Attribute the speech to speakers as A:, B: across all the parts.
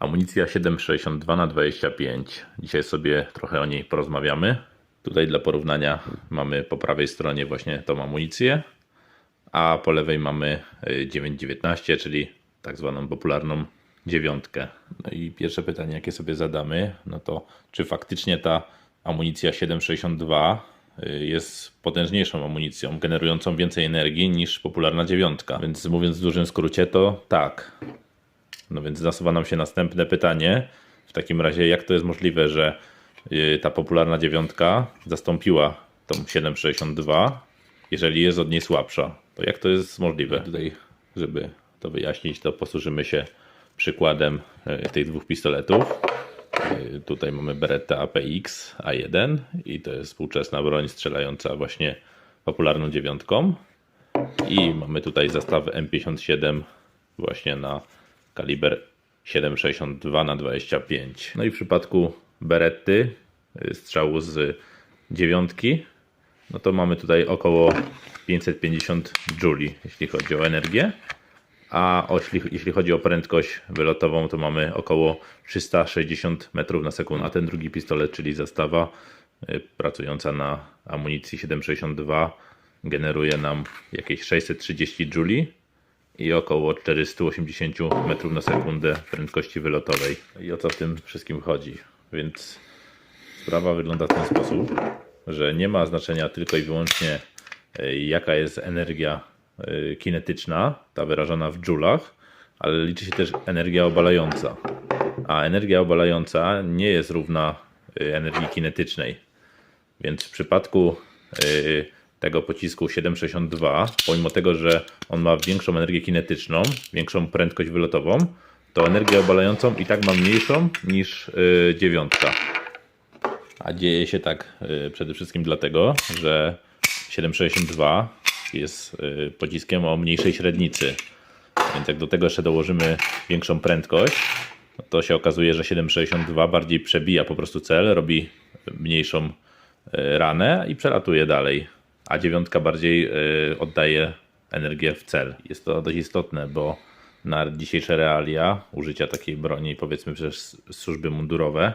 A: Amunicja 7,62 na 25. Dzisiaj sobie trochę o niej porozmawiamy. Tutaj dla porównania mamy po prawej stronie właśnie tą amunicję, a po lewej mamy y, 9,19, czyli tak zwaną popularną dziewiątkę. No i pierwsze pytanie, jakie sobie zadamy, no to czy faktycznie ta amunicja 7,62 y, jest potężniejszą amunicją, generującą więcej energii niż popularna dziewiątka. Więc mówiąc w dużym skrócie, to tak. No więc nasuwa nam się następne pytanie. W takim razie, jak to jest możliwe, że y, ta popularna dziewiątka zastąpiła tą 7,62, jeżeli jest od niej słabsza? To jak to jest możliwe? Tutaj, żeby to wyjaśnić, to posłużymy się przykładem y, tych dwóch pistoletów. Y, Tutaj mamy Beretta APX A1 i to jest współczesna broń strzelająca właśnie popularną dziewiątką. I mamy tutaj zestaw M57 właśnie na kaliber 7,62 na 25. No i w przypadku Beretty strzału z dziewiątki, no to mamy tutaj około 550 Joule, jeśli chodzi o energię. A jeśli, chodzi o prędkość wylotową, to mamy około 360 metrów na sekundę. A ten drugi pistolet, czyli zastawa y, pracująca na amunicji 7,62 generuje nam jakieś 630 Joule i około 480 metrów na sekundę prędkości wylotowej. I o co w tym wszystkim chodzi? Więc sprawa wygląda w ten sposób, że nie ma znaczenia tylko i wyłącznie e, jaka jest energia e, kinetyczna, ta wyrażona w joulach, ale liczy się też energia obalająca. A energia obalająca nie jest równa e, energii kinetycznej. Więc w przypadku tego pocisku 762, pomimo tego, że on ma większą energię kinetyczną, większą prędkość wylotową, to energię obalającą i tak ma mniejszą niż y, dziewiątka. A dzieje się tak y, przede wszystkim dlatego, że 762 jest y, pociskiem o mniejszej średnicy. Więc jak do tego jeszcze dołożymy większą prędkość, to się okazuje, że 7,62 bardziej przebija po prostu cel, robi mniejszą e, ranę i przelatuje dalej, a dziewiątka bardziej e, oddaje energię w cel. Jest to dość istotne, bo na dzisiejsze realia użycia takiej broni, powiedzmy przez służby mundurowe,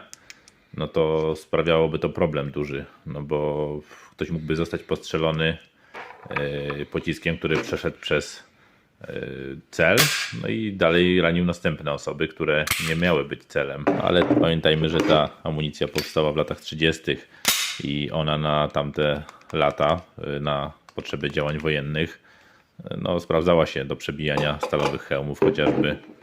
A: no to sprawiałoby to problem duży, no bo ktoś mógłby zostać postrzelony e, pociskiem, który przeszedł przez e, cel, no i dalej ranił następne osoby, które nie miały być celem. Ale pamiętajmy, że ta amunicja powstała w latach 30. i ona na tamte lata, y, na potrzeby działań wojennych, y, no, sprawdzała się do przebijania stalowych hełmów chociażby.